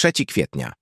3 kwietnia.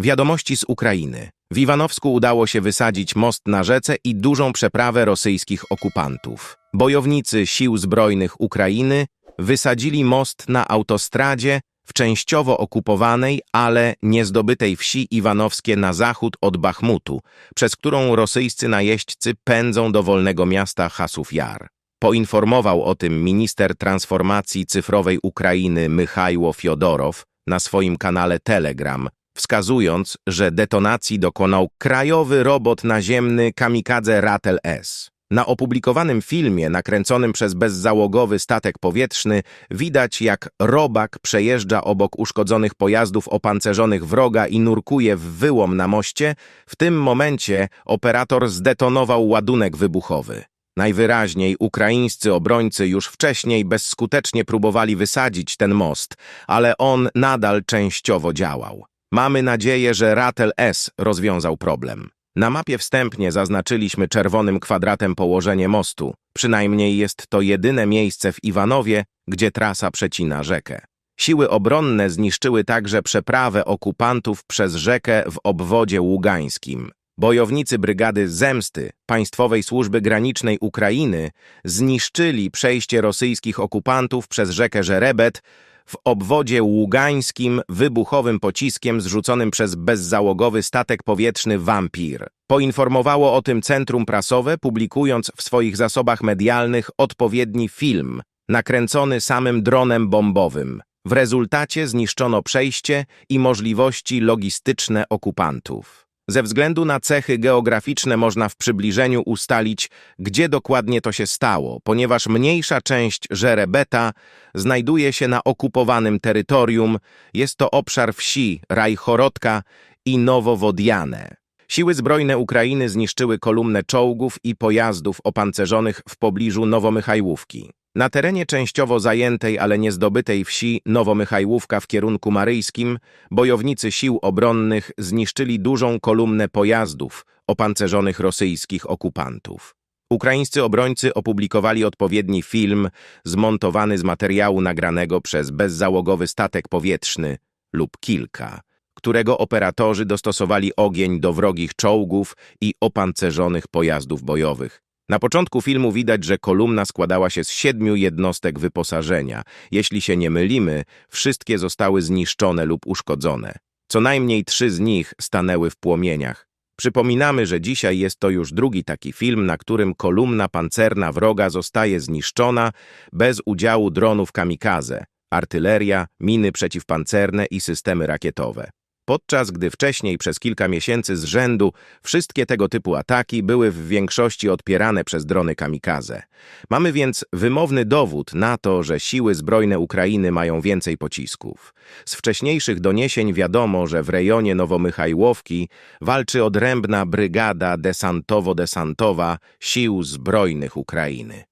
Wiadomości z Ukrainy. W Iwanowsku udało się wysadzić most na rzece i dużą przeprawę rosyjskich okupantów. Bojownicy sił zbrojnych Ukrainy wysadzili most na autostradzie w częściowo okupowanej, ale niezdobytej wsi Iwanowskie na zachód od Bachmutu, przez którą rosyjscy najeźdźcy pędzą do wolnego miasta Hasów Jar. Poinformował o tym minister transformacji cyfrowej Ukrainy Mychajło Fiodorow na swoim kanale Telegram, wskazując, że detonacji dokonał krajowy robot naziemny Kamikadze Ratel S. Na opublikowanym filmie, nakręconym przez bezzałogowy statek powietrzny, widać jak robak przejeżdża obok uszkodzonych pojazdów opancerzonych wroga i nurkuje w wyłom na moście. W tym momencie operator zdetonował ładunek wybuchowy. Najwyraźniej ukraińscy obrońcy już wcześniej bezskutecznie próbowali wysadzić ten most, ale on nadal częściowo działał. Mamy nadzieję, że Ratel S rozwiązał problem. Na mapie wstępnie zaznaczyliśmy czerwonym kwadratem położenie mostu. Przynajmniej jest to jedyne miejsce w Iwanowie, gdzie trasa przecina rzekę. Siły obronne zniszczyły także przeprawę okupantów przez rzekę w obwodzie ługańskim. Bojownicy Brygady Zemsty Państwowej Służby Granicznej Ukrainy zniszczyli przejście rosyjskich okupantów przez rzekę Żerebet w obwodzie ługańskim wybuchowym pociskiem zrzuconym przez bezzałogowy statek powietrzny Vampir. Poinformowało o tym centrum prasowe, publikując w swoich zasobach medialnych odpowiedni film, nakręcony samym dronem bombowym. W rezultacie zniszczono przejście i możliwości logistyczne okupantów. Ze względu na cechy geograficzne można w przybliżeniu ustalić, gdzie dokładnie to się stało, ponieważ mniejsza część Żerebeta znajduje się na okupowanym terytorium. Jest to obszar wsi Rajchorodka i Nowowodiane. Siły zbrojne Ukrainy zniszczyły kolumnę czołgów i pojazdów opancerzonych w pobliżu Nowomychajłówki. Na terenie częściowo zajętej, ale niezdobytej wsi Nowomychajłówka w kierunku maryjskim bojownicy sił obronnych zniszczyli dużą kolumnę pojazdów opancerzonych rosyjskich okupantów. Ukraińscy obrońcy opublikowali odpowiedni film zmontowany z materiału nagranego przez bezzałogowy statek powietrzny lub kilka, którego operatorzy dostosowali ogień do wrogich czołgów i opancerzonych pojazdów bojowych. Na początku filmu widać, że kolumna składała się z siedmiu jednostek wyposażenia. Jeśli się nie mylimy, wszystkie zostały zniszczone lub uszkodzone. Co najmniej trzy z nich stanęły w płomieniach. Przypominamy, że dzisiaj jest to już drugi taki film, na którym kolumna pancerna wroga zostaje zniszczona bez udziału dronów kamikaze, artyleria, miny przeciwpancerne i systemy rakietowe podczas gdy wcześniej przez kilka miesięcy z rzędu wszystkie tego typu ataki były w większości odpierane przez drony kamikaze. Mamy więc wymowny dowód na to, że siły zbrojne Ukrainy mają więcej pocisków. Z wcześniejszych doniesień wiadomo, że w rejonie Nowomychajłowki walczy odrębna brygada desantowo-desantowa sił zbrojnych Ukrainy.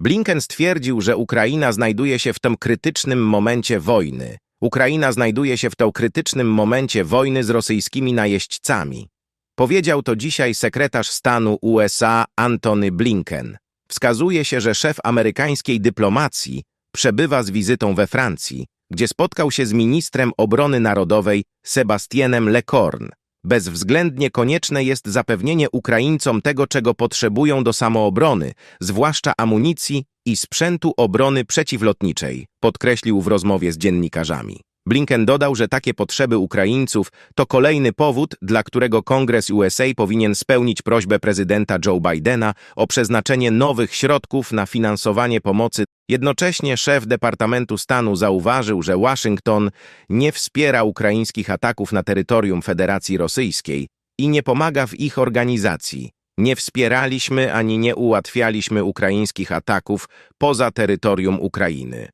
Blinken stwierdził, że Ukraina znajduje się w tym krytycznym momencie wojny, Ukraina znajduje się w tym krytycznym momencie wojny z rosyjskimi najeźdźcami. Powiedział to dzisiaj sekretarz stanu USA Antony Blinken. Wskazuje się, że szef amerykańskiej dyplomacji przebywa z wizytą we Francji, gdzie spotkał się z ministrem obrony narodowej Sebastienem Lecorne. Bezwzględnie konieczne jest zapewnienie Ukraińcom tego, czego potrzebują do samoobrony, zwłaszcza amunicji i sprzętu obrony przeciwlotniczej, podkreślił w rozmowie z dziennikarzami. Blinken dodał, że takie potrzeby Ukraińców to kolejny powód, dla którego Kongres USA powinien spełnić prośbę prezydenta Joe Bidena o przeznaczenie nowych środków na finansowanie pomocy. Jednocześnie szef Departamentu Stanu zauważył, że Waszyngton nie wspiera ukraińskich ataków na terytorium Federacji Rosyjskiej i nie pomaga w ich organizacji. Nie wspieraliśmy ani nie ułatwialiśmy ukraińskich ataków poza terytorium Ukrainy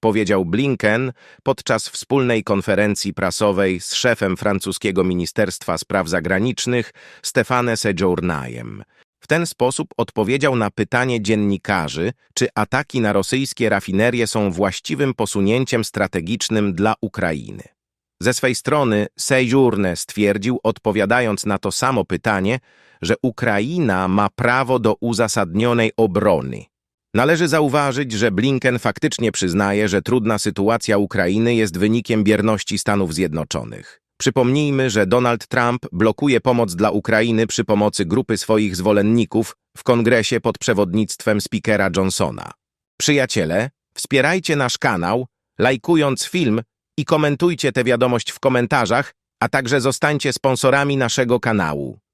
powiedział Blinken podczas wspólnej konferencji prasowej z szefem francuskiego Ministerstwa Spraw Zagranicznych Stefane Sejournajem. Ten sposób odpowiedział na pytanie dziennikarzy, czy ataki na rosyjskie rafinerie są właściwym posunięciem strategicznym dla Ukrainy. Ze swej strony Sejourne stwierdził, odpowiadając na to samo pytanie, że Ukraina ma prawo do uzasadnionej obrony Należy zauważyć, że Blinken faktycznie przyznaje, że trudna sytuacja Ukrainy jest wynikiem bierności Stanów Zjednoczonych. Przypomnijmy, że Donald Trump blokuje pomoc dla Ukrainy przy pomocy grupy swoich zwolenników w kongresie pod przewodnictwem speakera Johnsona. Przyjaciele, wspierajcie nasz kanał, lajkując film i komentujcie tę wiadomość w komentarzach, a także zostańcie sponsorami naszego kanału.